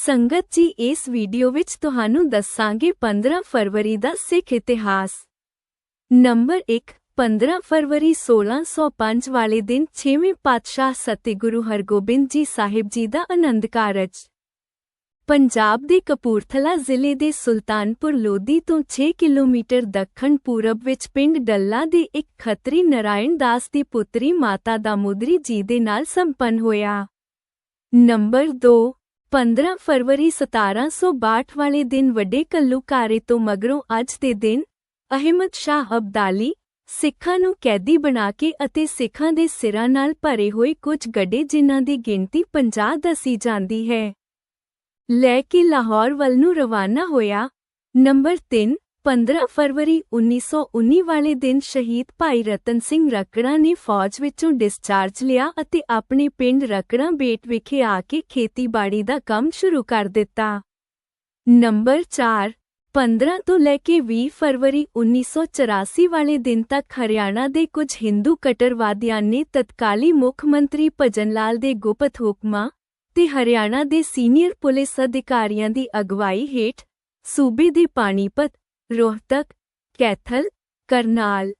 ਸੰਗਤ ਜੀ, ਇਸ ਵੀਡੀਓ ਵਿੱਚ ਤੁਹਾਨੂੰ ਦੱਸਾਂਗੇ 15 ਫਰਵਰੀ ਦਾ ਸਿੱਖ ਇਤਿਹਾਸ। ਨੰਬਰ 1 15 ਫਰਵਰੀ 1605 ਵਾਲੇ ਦਿਨ 6ਵੇਂ ਪਾਤਸ਼ਾਹ ਸਤਿਗੁਰੂ ਹਰਗੋਬਿੰਦ ਜੀ ਸਾਹਿਬ ਜੀ ਦਾ ਆਨੰਦ ਕਾਰਜ। ਪੰਜਾਬ ਦੇ ਕਪੂਰਥਲਾ ਜ਼ਿਲ੍ਹੇ ਦੇ ਸੁਲਤਾਨਪੁਰ ਲੋਧੀ ਤੋਂ 6 ਕਿਲੋਮੀਟਰ ਦੱਖਣ ਪੂਰਬ ਵਿੱਚ ਪਿੰਡ ਡੱਲਾ ਦੇ ਇੱਕ ਖੱਤਰੀ ਨਰਾਇਣ ਦਾਸ ਦੀ ਪੁੱਤਰੀ ਮਾਤਾ ਦਾਮੋਦਰੀ ਜੀ ਦੇ ਨਾਲ ਸੰਪੰਨ ਹੋਇਆ। ਨੰਬਰ 2 15 ਫਰਵਰੀ 1762 ਵਾਲੇ ਦਿਨ ਵੱਡੇ ਕੱਲੂਕਾਰੇ ਤੋਂ ਮਗਰੋਂ ਅੱਜ ਦੇ ਦਿਨ, ਅਹਿਮਦ ਸ਼ਾਹ ਅਬਦਾਲੀ ਸਿੱਖਾਂ ਨੂੰ ਕੈਦੀ ਬਣਾ ਕੇ ਅਤੇ ਸਿੱਖਾਂ ਦੇ ਸਿਰਾਂ ਨਾਲ ਭਰੇ ਹੋਏ ਕੁਝ ਗੱਡੇ ਜਿਨ੍ਹਾਂ ਦੀ ਗਿਣਤੀ 50 ਦੱਸੀ ਜਾਂਦੀ ਹੈ। ਲੈ ਕੇ ਲਾਹੌਰ ਵੱਲ ਨੂੰ ਰਵਾਨਾ ਹੋਇਆ, ਨੰਬਰ 3 15 ਫਰਵਰੀ 1919 ਵਾਲੇ ਦਿਨ ਸ਼ਹੀਦ ਭਾਈ ਰਤਨ ਸਿੰਘ ਰਕੜਾ ਨੇ ਫੌਜ ਵਿੱਚੋਂ ਡਿਸਚਾਰਜ ਲਿਆ ਅਤੇ ਆਪਣੇ ਪਿੰਡ ਰਕੜਾ ਬੇਟ ਵਿਖੇ ਆ ਕੇ ਖੇਤੀਬਾੜੀ ਦਾ ਕੰਮ ਸ਼ੁਰੂ ਕਰ ਦਿੱਤਾ। ਨੰਬਰ 4 15 ਤੋਂ ਲੈ ਕੇ 20 ਫਰਵਰੀ 1984 ਵਾਲੇ ਦਿਨ ਤੱਕ ਹਰਿਆਣਾ ਦੇ ਕੁਝ ਹਿੰਦੂ ਕਟਰਵਾਦੀਆਂ ਨੇ ਤਤਕਾਲੀ ਮੁੱਖ ਮੰਤਰੀ ਭਜਨ ਲਾਲ ਦੇ ਗੁਪਤ ਹੁਕਮਾਂ ਤੇ ਹਰਿਆਣਾ ਦੇ ਸੀਨੀਅਰ ਪੁਲਿਸ ਅਧਿਕਾਰੀਆਂ ਦੀ ਅਗਵਾਈ ਹੇਠ ਸੂਬੇ ਦੇ ਪਾਣੀਪਤ ਰੋਹਤਕ, ਕੈਥਲ, ਕਰਨਾਲ।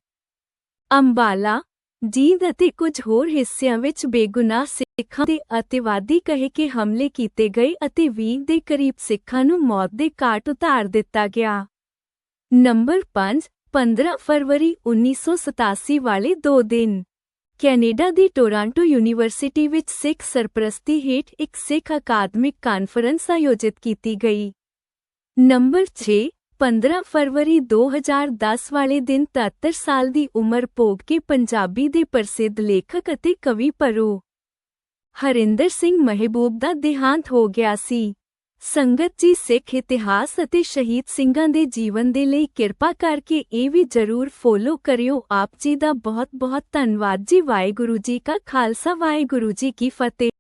ਅੰਬਾਲਾ, ਜੀਂਦ ਅਤੇ ਕੁਝ ਹੋਰ ਹਿੱਸਿਆਂ ਵਿੱਚ ਬੇਗੁਨਾਹ ਸਿੱਖਾਂ ਦੇ ਅਤਿਵਾਦੀ ਕਹੇ ਕੇ ਹਮਲੇ ਕੀਤੇ ਗਏ ਅਤੇ 20 ਦੇ ਕਰੀਬ ਸਿੱਖਾਂ ਨੂੰ ਮੌਤ ਦੇ ਘਾਟ ਉਤਾਰ ਦਿੱਤਾ ਗਿਆ। ਨੰਬਰ 5 15 ਫਰਵਰੀ 1987 ਵਾਲੇ ਦੋ ਦਿਨ। ਕੈਨੇਡਾ ਦੀ ਟੋਰਾਂਟੋ ਯੂਨੀਵਰਸਿਟੀ ਵਿੱਚ ਸਿੱਖ ਸਰਪ੍ਰਸਤੀ ਹੇਠ ਇੱਕ ਸਿੱਖ ਅਕਾਦਮਿਕ ਕਾਨਫਰੰਸ ਆਯੋਜਿਤ ਕੀਤੀ ਗਈ। ਨੰਬਰ 6 15 ਫਰਵਰੀ 2010 ਵਾਲੇ ਦਿਨ 73 ਸਾਲ ਦੀ ਉਮਰ ਭੋਗ ਕੇ ਪੰਜਾਬੀ ਦੇ ਪ੍ਰਸਿੱਧ ਲੇਖਕ ਅਤੇ ਕਵੀ ਪਰੋ ਹਰਿੰਦਰ ਸਿੰਘ ਮਹਿਬੂਬ ਦਾ ਦੇਹਾਂਤ ਹੋ ਗਿਆ ਸੀ। ਸੰਗਤ ਜੀ ਸਿੱਖ ਇਤਿਹਾਸ ਅਤੇ ਸ਼ਹੀਦ ਸਿੰਘਾਂ ਦੇ ਜੀਵਨ ਦੇ ਲਈ ਕਿਰਪਾ ਕਰਕੇ ਇਹ ਵੀ ਜਰੂਰ ਫੋਲੋ ਕਰਿਓ। ਆਪ ਜੀ ਦਾ ਬਹੁਤ ਬਹੁਤ ਧੰਨਵਾਦ ਜੀ। ਵਾਹਿਗੁਰੂ ਜੀ ਕਾ ਖਾਲਸਾ। ਵਾਹਿਗੁਰੂ ਜੀ ਕੀ ਫਤਿਹ।